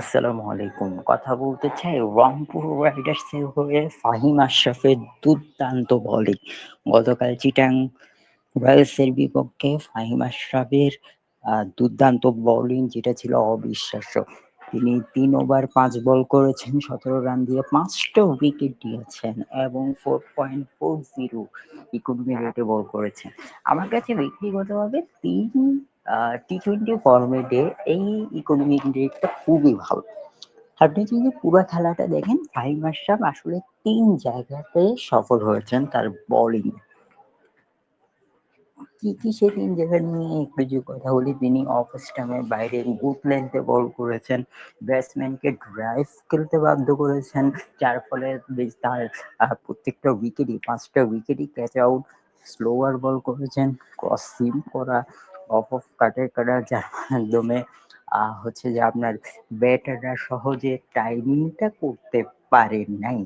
আসসালামু আলাইকুম। কথা বলতে চাই রংপুর রাইডার্সের হয়ে ফাহিম আশরাফের দুর্দান্ত বোলিং। গতকাল চিটাং রয়্যালসের বিপক্ষে ফাহিম আশরাফের দুর্দান্ত বোলিং যেটা ছিল অবিশ্বাস্য। তিনি তিন ওভার পাঁচ বল করেছেন ১৭ রান দিয়ে পাঁচটা উইকেট দিয়েছেন এবং 4.40 ইকোনমি রেটে বল করেছেন। আমার কাছে ব্যক্তিগতভাবে ৩ আ টি-টোয়েন্টি ফরম্যাটে এই ইকোনমিক রেটটা খুবই ভালো। আপনি যদি পুরো খেলাটা দেখেন ফাহিম আশরাফ আসলে তিন জায়গাতে সফল হয়েছেন তার বোলিং। কি, কি সে ৩ জায়গা নিয়ে একটু যদি কথা বলি তিনি অফ স্টাম্পের বাইরে গুড লেন্থে বল করেছেন। ব্যাটসম্যানকে ড্রাইভ খেলতে বাধ্য করেছেন। যার ফলে তার প্রত্যেকটা উইকেটই ৫ টা উইকেটই ক্যাচ আউট, স্লোয়ার বল করেছেন, ক্রস সিম করা, অফ, অফ কাটের কাটার যার মাধ্যমে হচ্ছে যে আপনার ব্যাটাররা সহজে টাইমিংটা করতে পারে নাই।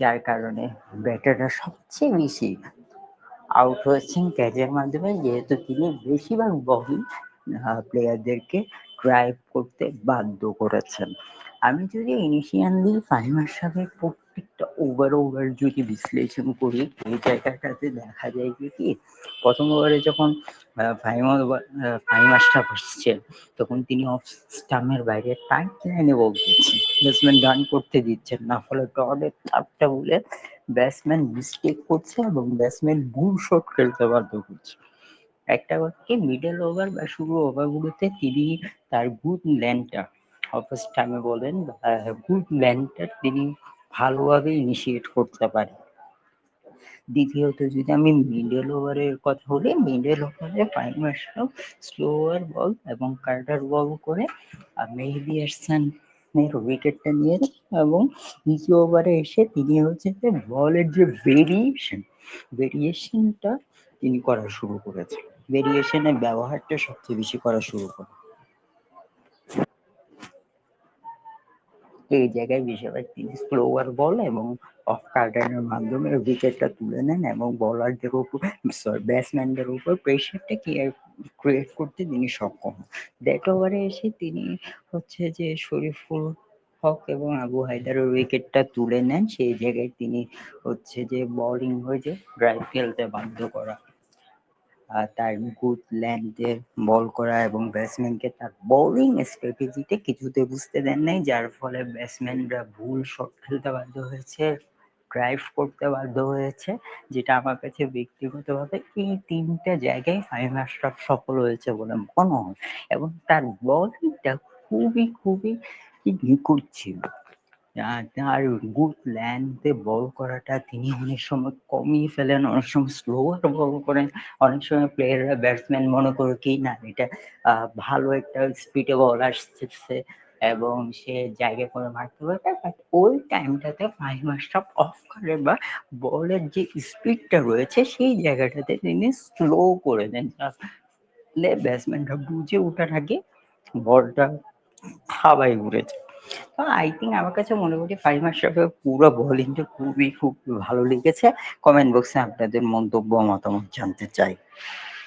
যার কারণে ব্যাটাররা সবচেয়ে বেশি আউট হয়েছেন ক্যাচের মাধ্যমে যেহেতু তিনি বেশিরভাগ বলই আ প্লেয়ারদেরকে ড্রাইভ করতে বাধ্য করেছেন। আমি যদি ইনিশিয়ালি ফাহিম আশরাফের প্রত্যেকটা ওভার, ওভার যদি বিশ্লেষণ করি এই জায়গাটাতে দেখা যায় যে কি ১ম ওভারে যখন ফাহিম ফাহিম আশরাফ আসছেন তখন তিনি অফ স্টাম্পের বাইরে টাইট লাইনে বল করছেন। ব্যাটসম্যান রান করতে দিচ্ছেন না। ফলে ডটের ৪ টা বলে ব্যাটসম্যান মিস্টেক করছে এবং ব্যাটসম্যান বুম শট খেলতে বাধ্য করছে। একটা কথা কি মিডল ওভার বা শুরু ওভারগুলোতে তিনি তার গুড লেন্থটা অফ স্টাম্পে বলেন গুড লেন্থটা তিনি ভালোভাবে ইনিশিয়েট করতে পারেন। দ্বিতীয়ত যদি আমি মিডল ওভারের কথা বলি, মিডল ওভারে ফাহিম আশরাফ স্লোয়ার বল এবং কার্টার বল করে মেহেদী হাসানের উইকেটটা নিয়ে এবং দ্বিতীয় ওভারে এসে তিনি হচ্ছে যে বলের যে ভেরিয়েশন, ভেরিয়েশনটা তিনি করা শুরু করেছেন। ভেরিয়েশনের ব্যবহারটা সবচেয়ে বেশি করা শুরু করে এই জায়গায় বেশিরভাগ তিনি স্লোয়ার বল এবং অফ কাটারের মাধ্যমে উইকেটটা তুলে নেন এবং বোলারদের উপর সরি ব্যাটসম্যানদের উপর প্রেশারটা ক্রিয়েট করতে তিনি সক্ষম। দ্যাট ওভারে এসে তিনি হচ্ছে যে শরীফুল হক এবং আবু হায়দারের উইকেটটা তুলে নেন। সেই জায়গায় তিনি হচ্ছে যে বোলিং হয়ে যে ড্রাইভ খেলতে বাধ্য করা। তার গুড লেন্থে বল করা এবং ব্যাটসম্যানকে তার বোলিং স্ট্র্যাটেজিতে কিছুতে বুঝতে দেন নাই। যার ফলে ব্যাটসম্যানরা ভুল শট খেলতে বাধ্য হয়েছে, ড্রাইভ করতে বাধ্য হয়েছে। যেটা আমার কাছে ব্যক্তিগতভাবে এই ৩ টা জায়গায় ফাহিম আশরাফ সফল হয়েছে বলে মনে হয় এবং তার বোলিংটা খুবই, খুবই নিখুঁত ছিল। তার গুড লেন্থে বল করাটা তিনি অনেক সময় কমিয়ে ফেলেন, অনেক সময় স্লোয়ার বল করেন। অনেক সময় প্লেয়াররা ব্যাটসম্যান মনে করে কি না এটা ভালো একটা স্পিডে বল আসতেছে এবং সে জায়গা করে মারতে পারবে। বাট ওই টাইমটাতে ফাহিম আশরাফ অফ করে বা বলের যে স্পিডটা রয়েছে সেই জায়গাটাতে তিনি স্লো করে দেন। ব্যাটসম্যানরা বুঝে ওঠার আগে বলটা হাওয়ায় উড়ে যায়। আই থিঙ্ক আমার কাছে করি ফাহিম আশরাফের পুরো বোলিংটা খুবই, খুব ভালো লেগেছে। কমেন্ট বক্সে আপনাদের মন্তব্য মতামত জানতে চাই।